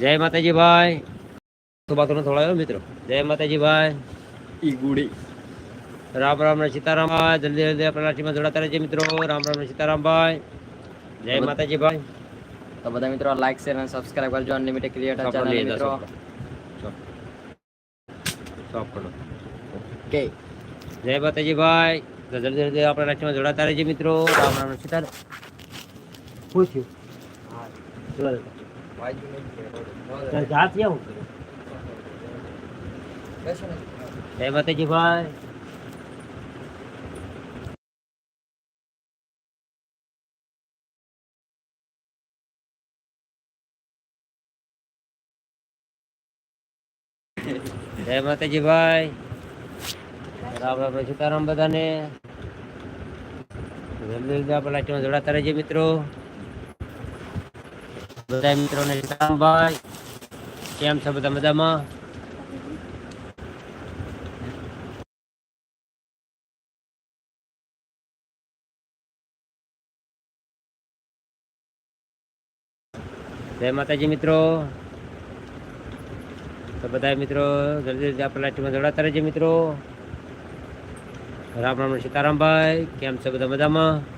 જય માતાજી ભાઈ તો બાતો થોડા આવ્યો મિત્રો? જય માતાજી ભાઈ ઈ ગુડી રામ રામ ને સીતારામ ભાઈ જલ્દી જલ્દી આપણા રાશિમાં જોડાતા રહેજો મિત્રો. રામ રામ ને સીતારામ ભાઈ જય માતાજી ભાઈ તો બધા મિત્રો લાઈક શેર અને સબસ્ક્રાઇબ કરજો અનલિમિટેડ ક્રિએટર આપણે ચેનલ લઈ મિત્રો. જશો. સ્ટોપ કરો. ઓકે જય માતાજી ભાઈ તો જલ્દી જલ્દી આપણા રાશિમાં જોડાતા રહેજો મિત્રો. રામ રામ ને સીતારામ પૂછ્યું જાત માતાજી ભાઈ. જય માતાજી ભાઈ. રામ રામ સીતારામ બધાને. જલ્દી આપણે લાઈટમાં જોડાતા રહેજો મિત્રો. બધા મિત્રોને ભાઈ. કેમ છો બધા મજામાં? જય માતાજી મિત્રો. તો બધા મિત્રો, જલ્દી જલ્દી આપણા લાઈટમાં જોડાતા રહેજો મિત્રો. રામ રામ સીતારામભાઈ કેમ છે બધા મજામાં?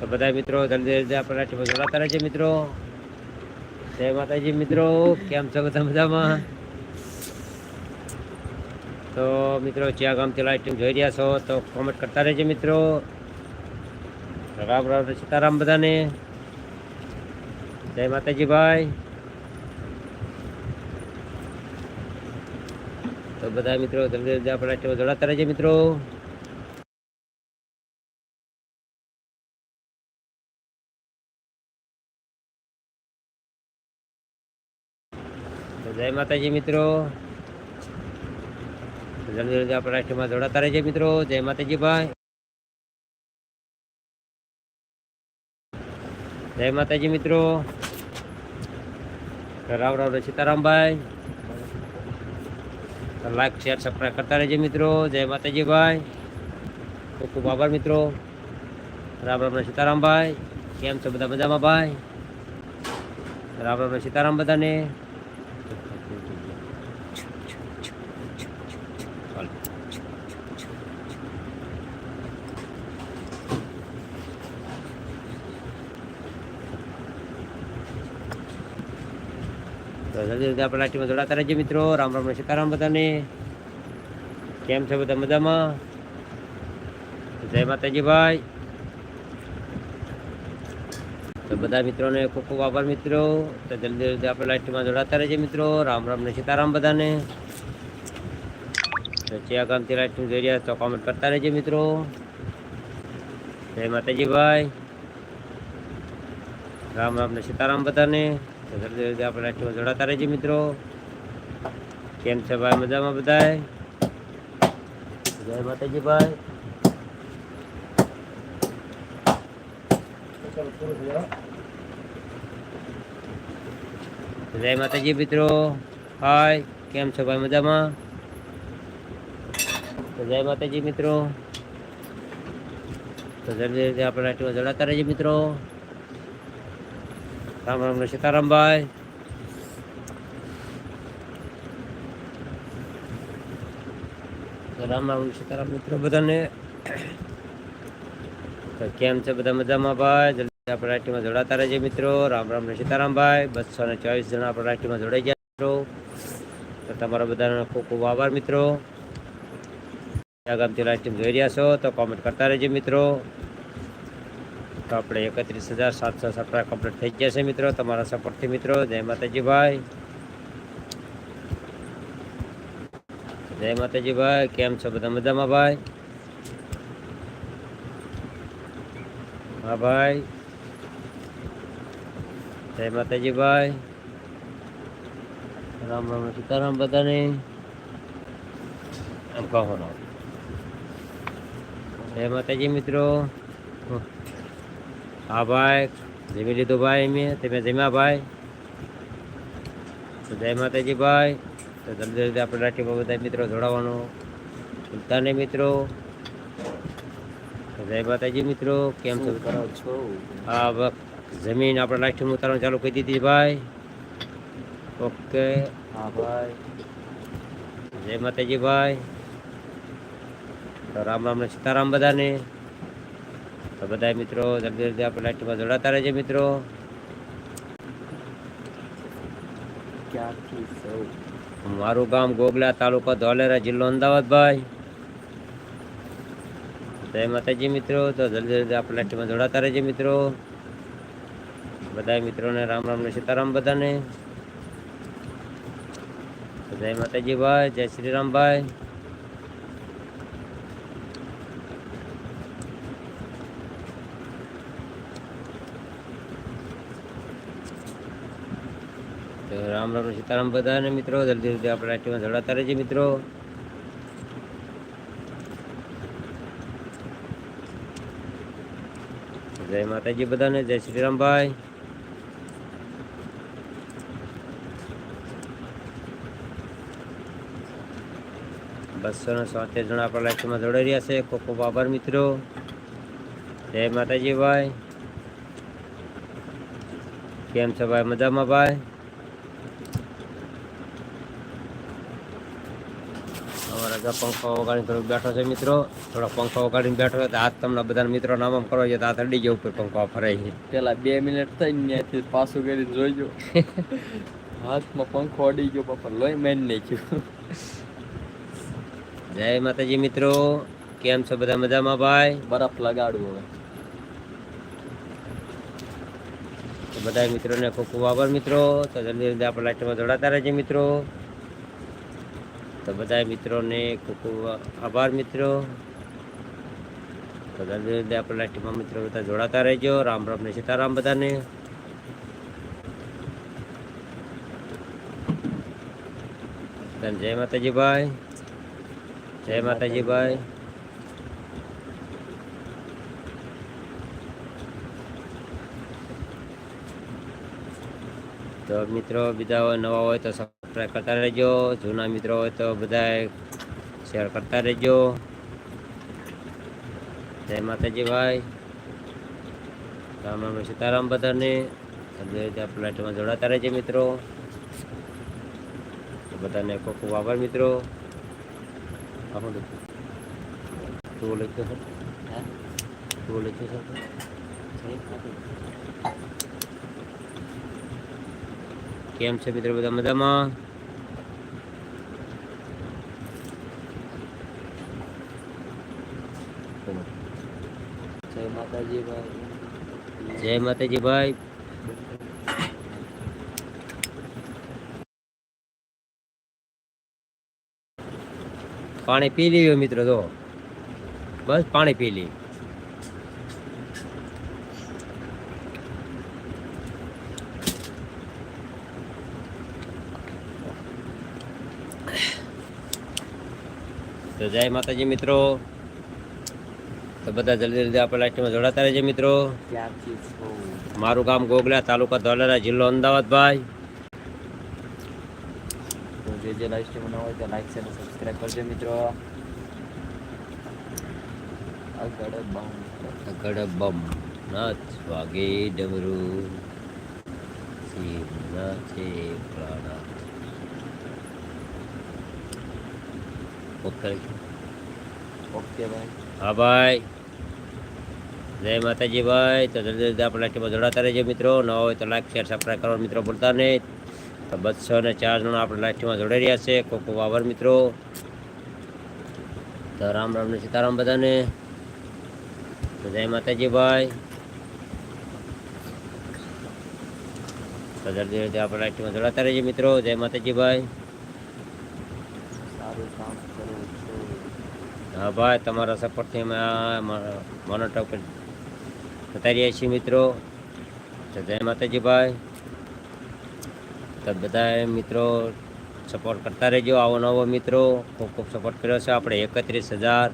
તો બધા મિત્રો જલ્દી જલ્દી આપણા લાઈટમાં જોડાતા રહેજે મિત્રો. જય માતાજી મિત્રો, કેમ છો બધા મજામાં? તો મિત્રો, જ્યાં ગામથી લાઈટિંગ જોઈ રહ્યા છો, તો કોમેન્ટ કરતા રહેજે મિત્રો. રામ રામ સીતારામ બધાને. જય માતાજી ભાઈ. તો બધા મિત્રો જલ્દી જલ્દી આપણા લાઈટમાં જોડાતા રહેજે મિત્રો. જય માતાજી મિત્રો. જલ્દી જલ્દી આપણા રાષ્ટ્રમાં જોડાતા રહેજે મિત્રો. જય માતાજી ભાઈ. જય માતાજી મિત્રો. રામ રામ સીતારામભાઈ લાઈક શેર સબસ્ક્રાઈબ કરતા રહેજે મિત્રો. જય માતાજી ભાઈ. ખૂબ ખૂબ આભાર મિત્રો. રામ રામ સીતારામભાઈ કેમ છો બધા મજામાં ભાઈ? રામ રામ સીતારામ બધાને. તો જલ્દી જલ્દી આપણે લાઈટમાં જોડાતા રહેજો મિત્રો. રામ રામ સીતારામ બધાને. કેમ છે બધા મજામાં? જય માતાજી ભાઈ. તો બધા મિત્રોને ખૂબ ખૂબ આભાર મિત્રો. તો જલ્દી જલ્દી આપણે લાઈટમાં જોડાતા રહેજો મિત્રો. રામ રામ ને સીતારામ બધાને. તો જ્યાં ગામથી લાઈટ જોઈ રહ્યા તો કોમેન્ટ કરતા રહેજો મિત્રો. જય માતાજી ભાઈ. રામ રામ ને સીતારામ બધાને. તો જલ્દી જલ્દી આપણે લાઈટમાં જોડાતા રહેજો મિત્રો, કેમ છે ભાઈ? મજામાં બધાય? જય માતાજી ભાઈ જય માતાજી મિત્રો. હાય, કેમ છો ભાઈ? મજામાં? તો જય માતાજી મિત્રો. તો જલ્દી જલ્દી આપણે લાઈટમાં જોડાતા રહેજો મિત્રો. રામ રામ સીતારામભાઈ. રામ રામ સીતારામ મિત્રો બધાને. કેમ છે બધા મજામાં ભાઈ? જલ્દી આપણે રાઈટીમાં જોડાતા રહેજે મિત્રો. રામ રામ ને સીતારામભાઈ. બસો ને ચોવીસ જણા આપણે રાઈટીમાં જોડાઈ ગયા મિત્રો. તો તમારા બધાનો ખૂબ ખૂબ આભાર મિત્રો. આગામથી લાઈટીમ જોઈ રહ્યા છો તો કોમેન્ટ કરતા રહેજો મિત્રો. તો આપણે એકત્રીસ હજાર સાતસો સત્તર કમ્પ્લીટ થઈ ગયા છે મિત્રો. તમારા સપોર્ટથી મિત્રો, જય માતાજી ભાઈ. જય માતાજી ભાઈ, કેમ છો બધા મજામાં ભાઈ? હા ભાઈ. જય માતાજી ભાઈ. રામ રામ સીતારામ બધાને. એમ કહો જય માતાજી મિત્રો. હા ભાઈ જમી લીધું ભાઈ મેં તમે જમ્યા ભાઈ? તો જય માતાજી ભાઈ. તો જલ્દી જલ્દી આપણે રાઠીમાં બધા મિત્રો જોડાવાનો. ભૂલતા નહીં મિત્રો જય માતાજી મિત્રો કેમ છો? કરો છો? હા જમીન આપણે લાસ્ટમાં ઉતારવાનું ચાલુ કરી દીધી ભાઈ. ઓકે. હા ભાઈ. જય માતાજી ભાઈ. તો રામ રામ ને સીતારામ બધાને. તો બધા મિત્રો જલ્દી જલ્દી આપણે લાઈટમાં જોડાતા રહેજો મિત્રો. મારું ગામ ગોગલા તાલુકો ધોલેરા જિલ્લો અમદાવાદ ભાઈ. જય માતાજી મિત્રો તો જલ્દી જલ્દી આપણે લાઈટમાં જોડાતા રહેજો મિત્રો. બધા મિત્રોને રામ રામ ને સીતારામ બધાને. જય માતાજી ભાઈ જય શ્રી રામ ભાઈ. રામ રામ, સીતારામ બધાને મિત્રો, જલ્દી જલ્દી આપણે લાઈટમાં જોડાતા રહેજે મિત્રો. જય માતાજી બધાને, જય શ્રી રામભાઈ બસો ને સોતેર જણા આપણા લાઈટમાં જોડાઈ રહ્યા છે. ખૂબ ખૂબ આભાર મિત્રો. જય માતાજી ભાઈ. કેમ છો ભાઈ? મજામાં ભાઈ? અમારા ઘર પંખો વગાડીને થોડુંક બેઠો છે મિત્રો. થોડો પંખો વગાડીને બેઠો છે તો હાથ તમને બધા મિત્રો નામ આમ કરો છો તો હાથ અડી જાય ઉપર પંખો ફરાય છે પેલા બે મિનિટ થઈ ને ત્યાંથી પાછું કરીને જોઈજો હાથમાં પંખો અડી ગયો પપ્પા લોહી મેન નાખ્યું. જય માતાજી મિત્રો. કેમ છો બધા મજામાં ભાઈ? બરફ લગાડવું હવે. તો બધા મિત્રોને ખૂબ ખૂબ આભાર મિત્રો. તો જલ્દી જલ્દી આપણે લાઈટમાં જોડાતા રહેજો મિત્રો. તો બધા મિત્રોને ખૂબ ખૂબ આભાર મિત્રો. તો જલ્દી જલ્દી મિત્રો બધા જોડાતા રહેજો. રામ રામ ને સીતારામ બધાને. ધન જય માતાજી ભાઈ જય માતાજી ભાઈ તો મિત્રો, બીજા નવા હોય તો સબસ્ક્રાઈબ કરતા રહેજો. જૂના મિત્રો હોય તો બધા શેર કરતા રહેજો. જય માતાજી ભાઈ રામ રામ સીતારામ બધાને જલ્દી આપણે લાઈટમાં જોડાતા રહેજો મિત્રો. તો બધાને ખૂબ ખૂબ આભાર મિત્રો. આપણું તું લખ્યું છે? તું લખ્યું છે? કેમ છે મિત્રો બધા મજામાં જય માતાજી ભાઈ જય માતાજી ભાઈ. પાણી પી લીધું મિત્રો તો બસ પાણી પી લી તો જય માતાજી મિત્રો. બધા જલ્દી જલ્દી આપણે લાઈટમાં જોડાતા રહેજો મિત્રો. મારું ગામ ગોગલા તાલુકા ધોલેરા જિલ્લો અમદાવાદ ભાઈ. તો જે જે લાઈવ સ્ટ્રીમ ના હોય તો લાઈક શેર સબસ્ક્રાઇબ કરજો મિત્રો. આગળ બાઉન્ડ આગળ બમ. નાચ વાગે ડમરું. શિવ નાચે પ્રાણા ઓકે. ઓકે ભાઈ. હા ભાઈ. જય માતાજી ભાઈ. તો જલ્દી જલ્દી આપણે લાઈટમાં જોડાતા રહેજો મિત્રો. ન હોય તો લાઈક શેર સબસ્ક્રાઈબ કરવા મિત્રો ભૂલતા નહીં. તો બસો ને ચાર જણા આપણે લાઈટમાં જોડાઈ રહ્યા છે. ખૂબ વાવર મિત્રો. તો રામ રામ ને સીતારામ બધાને. તો જય માતાજી ભાઈ. તો જલ્દી જલ્દી આપણે લાઈટમાં જોડાતા રહેજો મિત્રો. જય માતાજી ભાઈ. હા ભાઈ તમારા સપોર્ટથી અમે આ મોનોટો પર જતા રહ્યા છીએ મિત્રો. જય માતાજી ભાઈ. તો બધા મિત્રો સપોર્ટ કરતા રહેજો. આવો નવો મિત્રો ખૂબ ખૂબ સપોર્ટ કર્યો છે. આપણે એકત્રીસ હજાર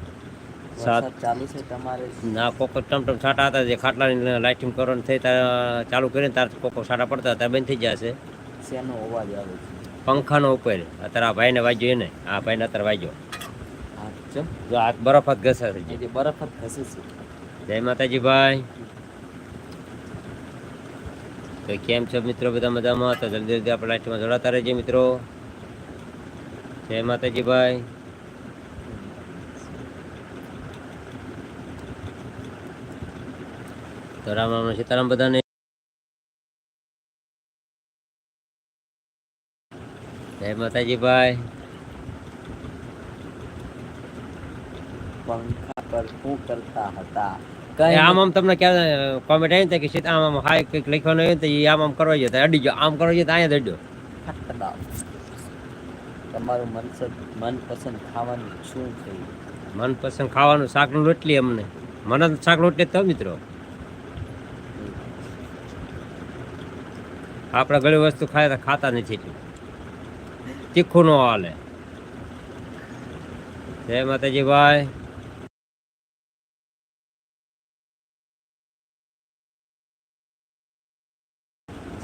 સાત ચાલીસ ચાલુ છે તમારે. ના કોકો ટમટમ છાંટા હતા. જે ખાટલાની લાઇટિંગ કરવાનું થઈ ત્યાં ચાલુ કરીને તાર કોકો છાંટા પડતા હતા. બંધ થઈ જશે શેનો અવાજ આવે પંખાનો ઉપર. અત્યારે આ ભાઈને વાગ્યો એને. આ ભાઈને અત્યારે વાગ્યો. જો આ બરફ જ ઘસે છે. બરફ જ ઘસે છે. જય માતાજી ભાઈ. તો કેમ છો મિત્રો? બધા મજામાં? તો જલ્દી જલ્દી આપણે લાઈટમાં જોડાતા રહેજો મિત્રો. જય માતાજી ભાઈ તો રામ રામ, સીતારામ બધાને. જય માતાજી ભાઈ પંખા પર શું કરતા હતા? આમ આમ તમને ક્યાં કોમેન્ટ આવી કે સીતા આમ આમ હાય કંઈક લખવાનું હોય તો એ આમ આમ કરવા જોઈએ તો અડી ગયો. આમ કરવા જતા અહીંયા દડ્યો તમારું મનસદ મનપસંદ ખાવાનું શું છે? મનપસંદ ખાવાનું શાકનું રોટલી અમને. મને શાક રોટલી તો મિત્રો. આપણે ઘણી વસ્તુ ખાય તો ખાતા નથી એટલું. તીખું ન હાલે. જય માતાજી ભાઈ.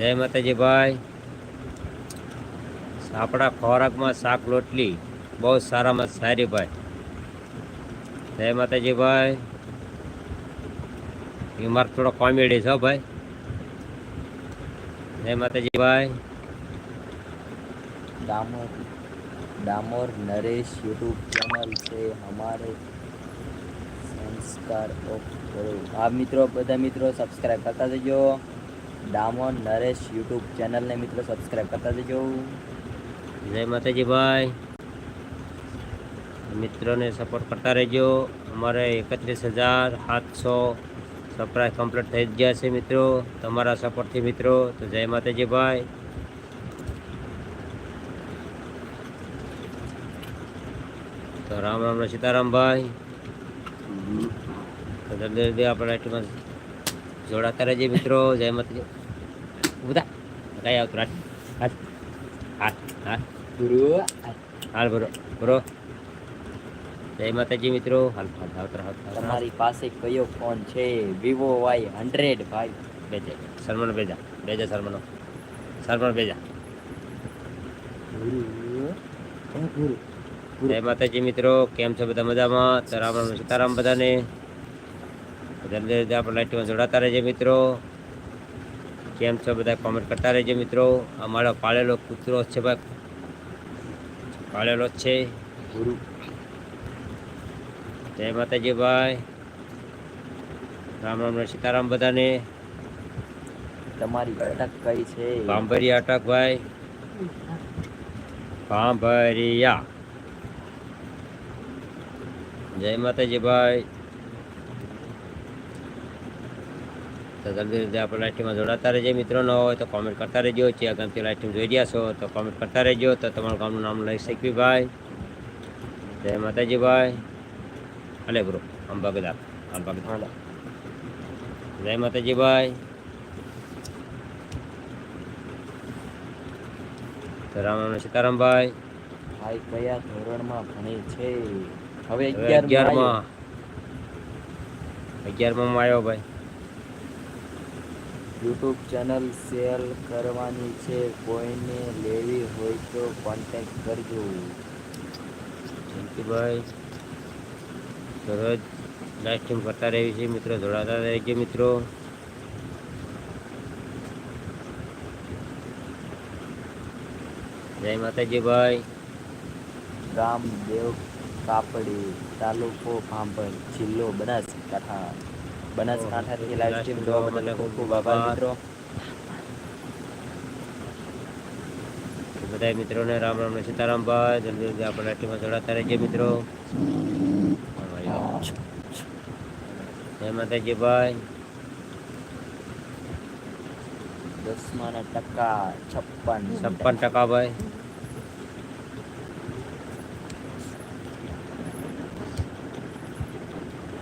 જય માતાજી ભાઈ આપણા ખોરાકમાં શાક, રોટલી બહુ સારામાં સારી ભાઈ. જય માતાજી ભાઈ એ મારે થોડો કોમેડી છો ભાઈ. જય માતાજી ભાઈ દામોર દામોર નરેશ યુટ્યુબ ચેનલ છે, અમારે સંસ્કાર ઓફ હા મિત્રો, બધા મિત્રો સબસ્ક્રાઈબ કરતા જજો. દામોર નરેશ યુટ્યુબ ચેનલને મિત્રો સબસ્ક્રાઇબ કરતા જજો. જય માતાજી ભાઈ. મિત્રોને સપોર્ટ કરતા રહેજો. અમારે એકત્રીસ હજાર સાતસો સબસ્ક્રાઈબ કમ્પ્લીટ થઈ જ ગયા છે મિત્રો. તમારા સપોર્ટથી મિત્રો, તો જય માતાજી ભાઈ. તો રામ રામ ને સીતારામ ભાઈ. તો જલ્દી જલ્દી આપણે લાઈટમાં જોડાતા રહેજે મિત્રો જય માતાજી બધા કઈ આવતું? હાથ હાથ હાથ હાલ. બરો બરો જય માતાજી મિત્રો. હાલ હાલ આવતર તમારી પાસે કયો ફોન છે? વિવો વાય હંડ્રેડ ભાઈ. બેજે. સલમાન બેજા. બેજા સલમાનો સલમાન બેજા. જય માતાજી મિત્રો. કેમ છો બધા મજામાં? સીતારામ બધાને. જલ્દી જલ્દી આપણે લાઈટમાં જોડાતા રહેજે મિત્રો. કેમ છો બધા? કોમેન્ટ કરતા રહેજો મિત્રો. અમારો પાળેલો કૂતરો છે ભાઈ. પાળેલો જ છે. ગુરુ. જય માતાજી ભાઈ. રામ રામ સીતારામ બધાને. તમારી અટક કઈ છે? ભાંભરિયા અટક ભાઈ. ભાંભરિયા. જય માતાજી ભાઈ. તો જલ્દી જલ્દી આપણે લાઈટીમાં જોડાતા રહેજો. મિત્રો ન હોય તો કોમેન્ટ કરતા રહેજો. જે ગામથી લાઈટીમાં જોઈ રહ્યા છો તો કોમેન્ટ કરતા રહેજો. તો તમારું ગામનું નામ લઈ શકવી ભાઈ. જય માતાજી ભાઈ અલે બ્રો અંબાગદા અંબાગદા જય માતાજી ભાઈ તો રામ રામ સીતારામ ભાઈ. ભાઈ કયા ધોરણમાં ભણે છે? હવે અગિયારમાં અગિયારમાં. આવ્યો ભાઈ. યુટ્યુબ ચેનલ શેર કરવાની છે. કોઈને લેવી હોય તો કોન્ટેક્ટ કરજો. જયંતિભાઈ દરરોજ લાઈવ સ્ટ્રીમ કરતા રહી છે મિત્રો જોડાતા રહેજો મિત્રો. જય માતાજી ભાઈ ગામ દેવ કાપડી તાલુકો ભાંભર જિલ્લો બનાસકાંઠા. બનાસકાંઠાથી લાઈવ સ્ટ્રીમ જોવા બદલ ખૂબ ખૂબ આભાર મિત્રો. બધા મિત્રોને રામ રામ ને સીતારામ ભાઈ. જલ્દી જલ્દી આપણે લાઈવમાં જોડાતા રહેજો મિત્રો. જય માતાજી ભાઈ. દસમાના ટકા છપ્પન. છપ્પન ટકા ભાઈ.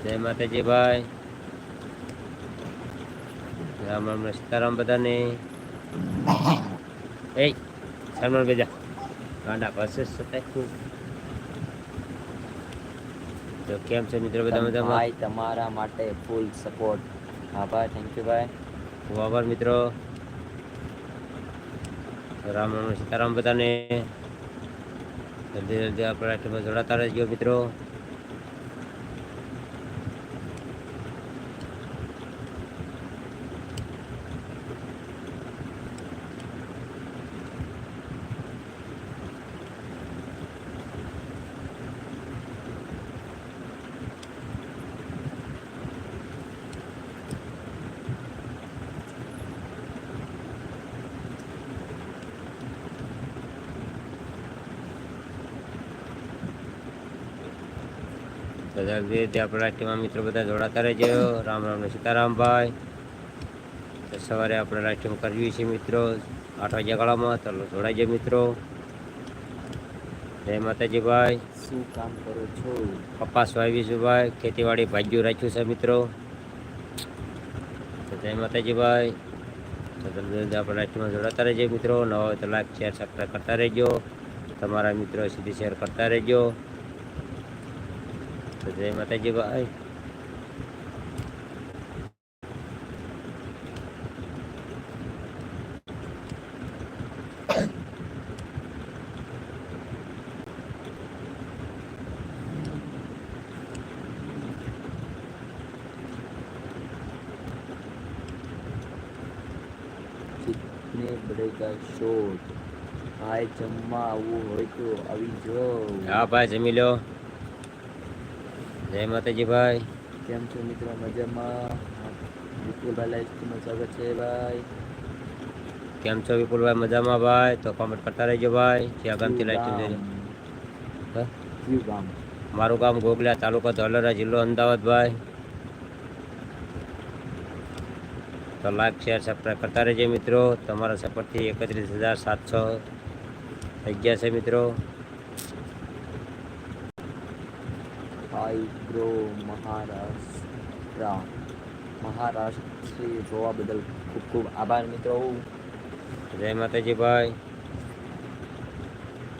જય માતાજી ભાઈ. રામ રામ સીતારામ બધાને. એ સલમાન બેજા ગાંડા પાસે સતાય તો. કેમ છે મિત્રો બધા મજામાં? ભાઈ તમારા માટે ફૂલ સપોર્ટ આભાર થેન્ક યુ ભાઈ. ખૂબ આભાર મિત્રો. રામ રામ સીતારામ બધાને. જલ્દી જલ્દી આપણે જોડાતા રહેજો મિત્રો. બધા રીતે આપણા રાષ્ટ્રીયમાં મિત્રો બધા જોડાતા રહેજો. રામ રામ સીતારામભાઈ. તો સવારે આપણે રાષ્ટ્રીયમાં કરવી છે મિત્રો આઠ વાગ્યા ગાળામાં. ચાલો જોડાઈ જાય મિત્રો. જય માતાજી ભાઈ. શું કામ કરો છો? કપાસ વાવીશું ભાઈ. ખેતીવાડી ભાગ્યું રાખ્યું છે મિત્રો. તો જય માતાજી ભાઈ. તો જલ્દી જલ્દી આપણે રાષ્ટ્રીયમાં જોડાતા રહેજો મિત્રો. નવા તો લાઈક શેર સબસ્ક્રાઈબ કરતા રહેજો. તમારા મિત્રો સીધી શેર કરતા રહેજો. તો જય માતાજી ભાઈ કિતને બડેગા શોટ ભાઈ જમવા આવવું હોય તો આવી જાઓ હા ભાઈ જમી લો જય માતાજી ભાઈ કેમ છો મિત્રો? મજામાં? વિપુલભાઈ લાઈસ્ટમાં સ્વાગત છે ભાઈ. કેમ છો વિપુલભાઈ? મજામાં ભાઈ? તો કોમેન્ટ કરતા રહેજો ભાઈ. જ્યાં ગામથી? હે? કયું ગામ. મારું ગામ ગોગલા તાલુકો ધોલેરા જિલ્લો અમદાવાદ ભાઈ. તો લાઈક શેર સબસ્ક્રાઈબ કરતા રહેજો મિત્રો. તમારા સપોર્ટથી એકત્રીસ હજાર સાતસો થઈ ગયા છે મિત્રો. હાઈ બ્રો મહારાષ્ટ્ર મહારાષ્ટ્ર જોવા બદલ ખૂબ ખૂબ આભાર મિત્રો. જય માતાજી ભાઈ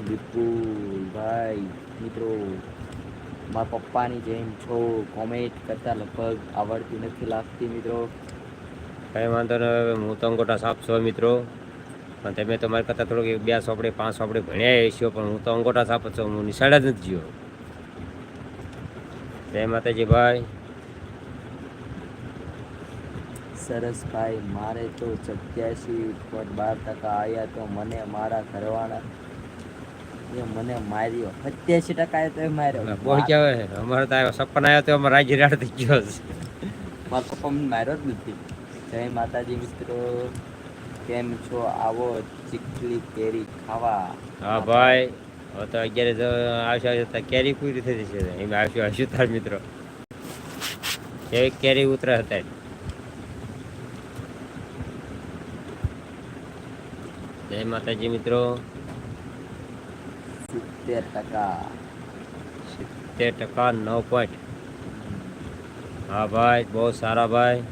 વિપુલભાઈ મિત્રો મારા પપ્પાની જેમ છો કોમેન્ટ કરતા લગભગ આવડતી નથી લાગતી મિત્રો. કંઈ વાંધો નહીં હવે હું તો અંગોટા સાફ છો મિત્રો. પણ તમે તો મારી કરતાં થોડુંક બે સોપડે પાંચ સોપડે ભણ્યા હશો પણ હું તો અંગોટા સાફ છું હું નિશાળ જ નથી ગયો. જય માતાજી ભાઈ સરસભાઈ મારે તો સત્યાસી પોઈન્ટ બાર ટકા આવ્યા તો મને મારા ઘરવાળા એ મને માર્યો. સત્યાસી ટકા આવ્યા તો માર્યો. બહુ કહેવાય અમારે તો આવ્યો સપન આવ્યો તો અમારે રાજી રાડ થઈ ગયો છે. મારા પપ્પા માર્યો જ નથી. જય માતાજી મિત્રો. કેમ છો? આવો ચીકલી કેરી ખાવા. હા ભાઈ. હવે તો અગિયારે આવશે આવશે કેરી પૂરી થઈ જશે. એમ આવશું આવશું તાર મિત્રો. એવી કેરી ઉતરા હતા જય માતાજી મિત્રો. સિત્તેર ટકા. સિત્તેર ટકા નવ પોઈન્ટ હા ભાઈ બહુ સારા ભાઈ.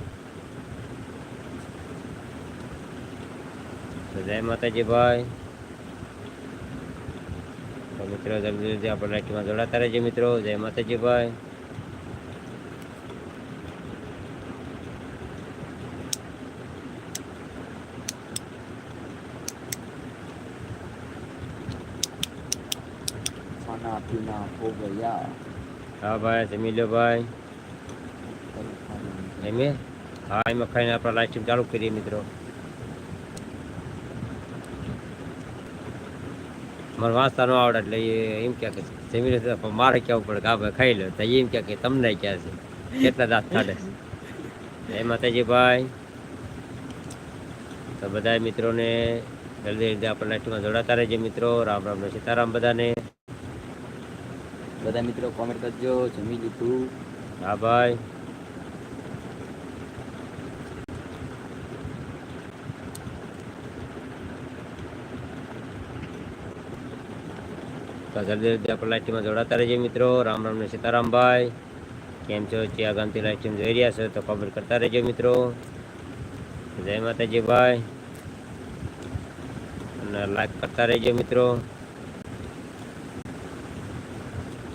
જય માતાજી ભાઈ. તો મિત્રો જલ્દી જલ્દી આપણે લાઈટમાં જોડાતા રહેજો મિત્રો. જય માતાજી ભાઈ ખાના પીના હો ગયા હા ભાઈ જમી લો ભાઈ. એમે હા એમાં ખાઈને આપણે લાઈવ સ્ટ્રીમ ચાલુ કરીએ મિત્રો. મને વાંચતા ન આવડે એટલે એ એમ કહે કે જમી મારે કહેવું પડે કે ભાઈ ખાઈ લો. તો એમ કહે કે તમને ક્યાં છે? કેટલા દાંત કાઢે જય માતાજી ભાઈ તો બધા મિત્રોને જલ્દી જલ્દી આપણે લાઈવમાં જોડાતા રહેજે મિત્રો. રામ રામ ને સીતારામ બધાને. બધા મિત્રો કોમેન્ટ કરજો. જમી લીધું. હા ભાઈ. તો જલ્દી જલ્દી આપણે લાઈવ સ્ટ્રીમમાં જોડાતા રહેજો મિત્રો. રામ રામ ને સીતારામ કેમ છો? ચિયા ગામથી લાઈવ જોઈ રહ્યા છો તો કમેન્ટ કરતા રહેજો મિત્રો. જય માતાજી ભાઈ. અને લાઈક કરતા રહેજો મિત્રો.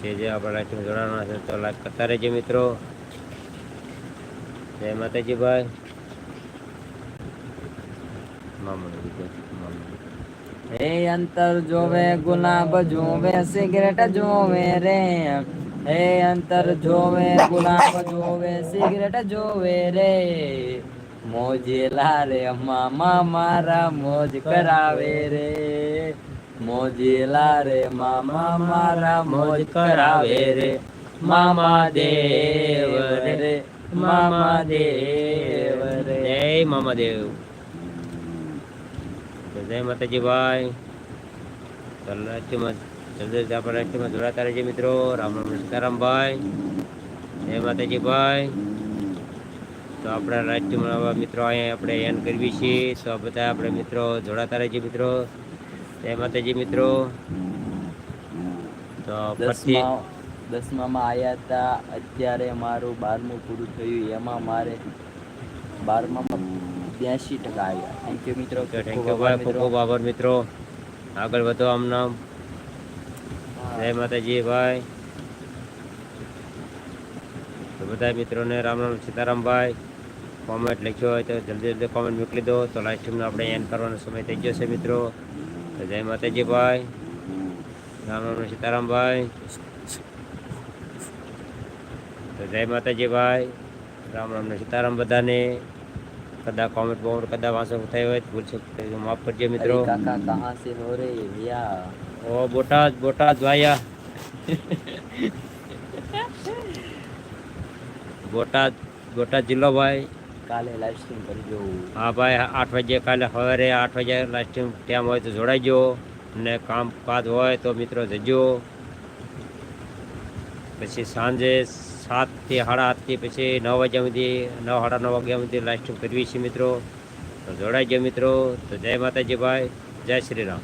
જે જે આપણે લાઈવ જોડાવાના છે તો લાઈક કરતા રહેજો મિત્રો. જય માતાજી ભાઈ. મામા હે અંતર જોવે ગુલાબ જોવે સિગરેટ જોવે રે હે અંતર જોવે ગુલાબ જોવે સિગરેટ જોવે રે મોજેલા રે મામા મારા મોજ કરાવે રે મોજેલા રે મામા મારા મોજ કરાવે રે મામા દેવ રે મામા દેવ રે જય મામા દેવ તો જય માતાજી ભાઈ. રાજ્યમાં જોડાતા રહેજે મિત્રો. રામ રામ સીતારામભાઈ જય માતાજી ભાઈ. તો આપણે રાજ્યમાં આવા મિત્રો અહીંયા આપણે એન કરવી છીએ તો બધા આપણે મિત્રો જોડાતા રહેજે મિત્રો. જય માતાજી મિત્રો. તો પછી દસમામાં આવ્યા હતા અત્યારે મારું બારમું પૂરું થયું. એમાં મારે બારમામાં બ્યાસી ટકા આવ્યા. થેન્ક યુ મિત્રો. તો થેન્ક યુ ભાઈ ખૂબ ખૂબ આભાર મિત્રો. આગળ વધો આમ નામ જય માતાજી ભાઈ. તો બધા મિત્રોને રામ રામ સીતારામભાઈ કોમેન્ટ લખ્યો હોય તો જલ્દી જલ્દી કોમેન્ટ મોકલી દો. તો લાઈવ સ્ટ્રીમને આપણે એન્ડ કરવાનો સમય થઈ ગયો છે મિત્રો. તો જય માતાજી ભાઈ. રામ રામ સીતારામભાઈ તો જય માતાજી ભાઈ. રામ રામ ને સીતારામ બધાને. કદાચ કોમેન્ટ બોમેન્ટ કદાચ વાંચો થઈ હોય ભૂલ ચૂક માફ કરજો મિત્રો. કાકા કહા સે હો રે ભૈયા ઓ બોટાદ બોટાદ ભાયા બોટાદ બોટાદ જિલ્લો ભાઈ. કાલે લાઈવ સ્ટ્રીમ કરજો હા ભાઈ આઠ વાગે કાલે સવારે આઠ વાગે લાસ્ટ ટાઈમ હોય તો જોડાઈજો અને કામકાજ હોય તો મિત્રો જજો. પછી સાંજે સાતથી સાડા આઠથી પછી નવ વાગ્યા સુધી, નવ સાડા નવ વાગ્યા સુધી સ્ટ્રીમ કરવી છે મિત્રો. તો જોડાઈ જાય મિત્રો. તો જય માતાજી ભાઈ. જય શ્રી રામ.